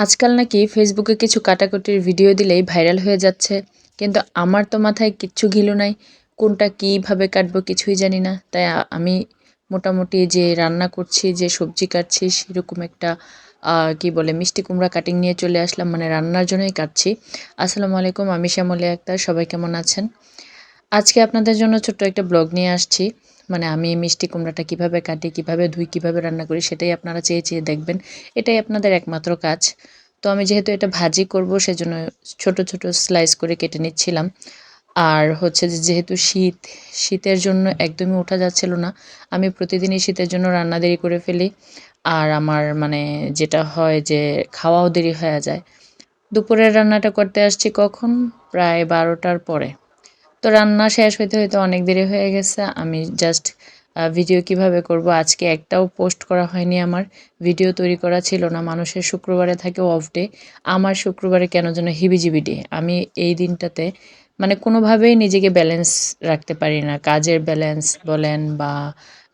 আজকাল নাকি ফেসবুকে কিছু কাটাকুটির ভিডিও দিলেই ভাইরাল হয়ে যাচ্ছে। কিন্তু আমার তো মাথায় কিচ্ছু ঘিলু নাই। কোনটা কীভাবে কাটবো কিছুই জানি না। তাই আমি মোটামুটি যে রান্না করছি, যে সবজি কাটছি, সেরকম একটা কি বলে, মিষ্টি কুমড়া কাটিং নিয়ে চলে আসলাম। মানে রান্নার জন্যই কাটছি। আসসালামু আলাইকুম, আমি শ্যামলী আক্তার। সবাই কেমন আছেন? আজকে আপনাদের জন্য ছোট্ট একটা ব্লগ নিয়ে আসছি। মানে আমি মিষ্টি কুমড়াটা কীভাবে কাটি, কীভাবে ধুই, কীভাবে রান্না করি সেটাই আপনারা চেয়ে চেয়ে দেখবেন। এটাই আপনাদের একমাত্র কাজ। তো আমি যেহেতু এটা ভাজি করব সেজন্য ছোট ছোট স্লাইস করে কেটে নিচ্ছিলাম। আর হচ্ছে যে যেহেতু শীত, শীতের জন্য একদমই ওঠা যাচ্ছিল না, আমি প্রতিদিনই শীতের জন্য রান্না দেরি করে ফেলি। আর আমার মানে যেটা হয় যে খাওয়াও দেরি হয়ে যায়। দুপুরের রান্নাটা করতে আসছি কখন? প্রায় বারোটার পরে। তো রান্না শেষ হইতে হইতে অনেক দেরি হয়ে গেছে। আমি জাস্ট ভিডিও কীভাবে করব? আজকে একটাও পোস্ট করা হয়নি আমার। ভিডিও তৈরি করা ছিল না। মানুষের শুক্রবারে থাকে অফ ডে আমার শুক্রবারে কেন যেন হিবিজিবি ডে আমি এই দিনটাতে মানে কোনোভাবেই নিজেকে ব্যালেন্স রাখতে পারি না। কাজের ব্যালেন্স বলেন বা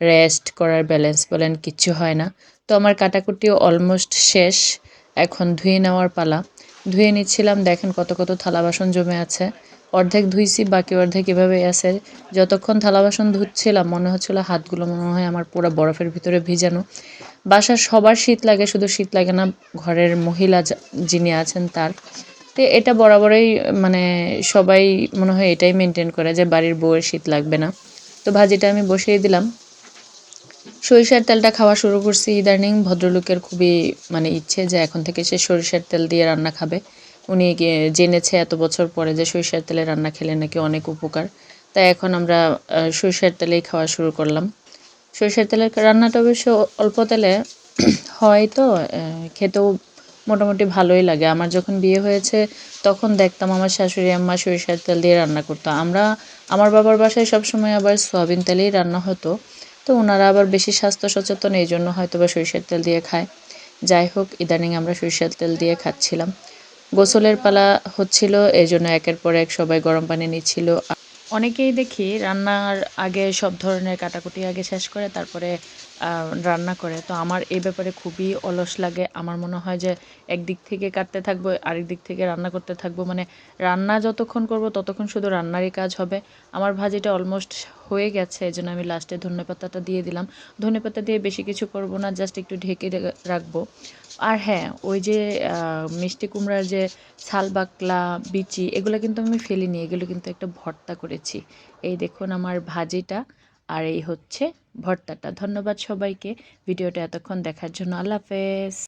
রেস্ট করার ব্যালেন্স বলেন, কিচ্ছু হয় না। তো আমার কাটাকুটিও অলমোস্ট শেষ। এখন ধুয়ে নেওয়ার পালা। ধুয়ে নিচ্ছিলাম। দেখেন কত কত থালা বাসন জমে আছে। অর্ধেক ধুইছি, বাকি অর্ধেক এভাবে আছে যতক্ষণ থালা বাসন ধুচ্ছিলাম, মনে হচ্ছিল হাতগুলো মনে হয় আমার পুরো বরফের ভিতরে ভিজানো। বাসার সবার শীত লাগে, শুধু শীত লাগে না, ঘরের মহিলা যিনি আছেন তার। তো এটা বরাবরই মানে সবাই মনে হয় এটাই মেনটেন করে যে বাড়ির বউয়ের শীত লাগবে না। তো ভাজিটা আমি বসিয়ে দিলাম। সরিষার তেলটা খাওয়া শুরু করছি ইদানিং। ভদ্রলোকের খুবই মানে ইচ্ছে যে এখন থেকে সে সরিষার তেল দিয়ে রান্না খাবে। উনি জেনেছে এত বছর পরে যে সরিষার তেলে রান্না খেলে নাকি অনেক উপকার। তাই এখন আমরা সরিষার তেলেই খাওয়া শুরু করলাম। সরিষার তেলের রান্নাটা অবশ্য অল্প তেলে হয় তো খেতেও মোটামুটি ভালোই লাগে। আমার যখন বিয়ে হয়েছে, তখন দেখতাম আমার শাশুড়ি আম্মা সরিষার তেল দিয়ে রান্না করতো। আমরা, আমার বাবার বাসায় সবসময় আবার সয়াবিন তেলেই রান্না হতো। তো ওনারা আবার বেশি স্বাস্থ্য সচেতন, এই জন্য হয়তো বা সরিষার তেল দিয়ে খায়। যাই হোক, ইদানিং আমরা সরিষার তেল দিয়ে খাচ্ছিলাম। গোসলের পালা হচ্ছিল এই জন্য একের পর এক সবাই গরম পানি নিচ্ছিল। অনেকেই দেখি রান্নার আগে সব ধরনের কাটাকুটি আগে শেষ করে, তারপরে রান্না করে। তো আমার এই ব্যাপারে খুবই অলস লাগে। আমার মনে হয় যে একদিক থেকে কাটতে থাকব, আরেক দিক থেকে রান্না করতে থাকব। মানে রান্না যতক্ষণ করব ততক্ষণ শুধু রান্নারই কাজ হবে। আমার ভাজিটা অলমোস্ট হয়ে গেছে এই জন্য আমি লাস্টে ধনেপাতাটা দিয়ে দিলাম। ধনেপাতা দিয়ে বেশি কিছু করব না জাস্ট একটু ঢেকে রাখব। আর হ্যাঁ ওই যে মিষ্টি কুমড়ার যে ছাল বাকলা, বিচি, এগুলো কিন্তু আমি ফেলিনি, এগুলো কিন্তু একটা ভর্তা করেছি। এই দেখুন আমার ভাজিটা, আর এই হচ্ছে ভর্তাটা। ধন্যবাদ সবাইকে, ভিডিওটা এতক্ষণ দেখার জন্য। আল্লাহ হাফেজ।